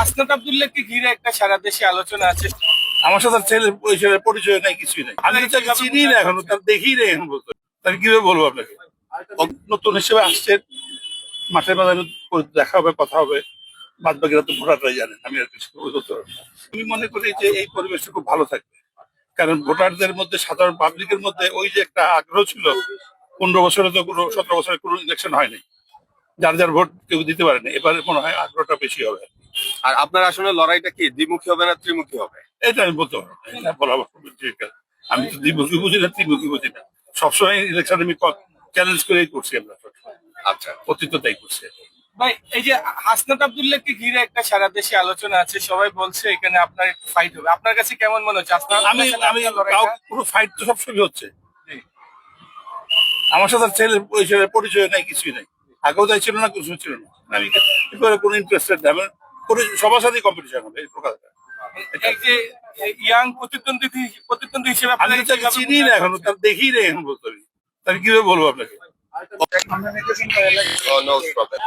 হাসনাত আব্দুল্লাহকে ঘিরে একটা সারা দেশে আলোচনা আছে। আমার সাথে ছেলে ওই ছেলের পরিচয় নাই, কিছুই নাই। আমি চিনি না এখন, তার দেখি না এখন বলতে তার কীভাবে বলব আপনাকে? নতুন হিসেবে আসছে। মাঠে মাঝে দেখা হবে, কথা হবে। বাদ বাকিরা তো ভোটাররাই জানেন আমি আর কিছু আমি মনে করি যে এই পরিবেশটা খুব ভালো থাকবে। কারণ ভোটারদের মধ্যে, সাধারণ পাবলিকের মধ্যে ওই যে একটা আগ্রহ ছিল, পনেরো বছরে তো কোনো, সতেরো বছরে কোনো ইলেকশন হয়নি। যার যার ভোট কেউ দিতে পারেনি, এবারে মনে হয় আগ্রহটা বেশি হবে। আর আপনার আসলে লড়াইটা কি? দ্বিমুখী হবে না ত্রিমুখী হবে? এটা আমি বলতে পারব। আমি তো দ্বিমুখী বুঝি না ত্রিমুখী বুঝি না। সবসময় ইলেকশন আমি চ্যালেঞ্জ করেই করছি আমরা আচ্ছা। অতীত তাই করছি ভাই এই যে হাসনাত আব্দুল্লাহকে ঘিরে একটা সারা দেশে আলোচনা আছে সবাই বলছে এখানে আপনার একটু ফাইট হবে। আপনার কাছে কেমন মনে হচ্ছে? হাসনাত আমি আমি আপনার পুরো ফাইট তো সবসময় হচ্ছে। আমার সাথে ছেলে পরিচয় নাই কিছুই নাই। আগেও তাই ছিল না কিছু ছিল না। আমি এবারে কোনো ইন্টারেস্টেড আমার সবার সাথেই কম্পিটিশন হবে এই প্রকারটা এই যে ইয়াং প্রতিদ্বন্দ্বী প্রতিদ্বন্দ্বী হিসেবে আমি তো তাকে চিনি না এখন তার দেখি না এখন বলতে আমি তার কীভাবে বলব আপনাকে? No problem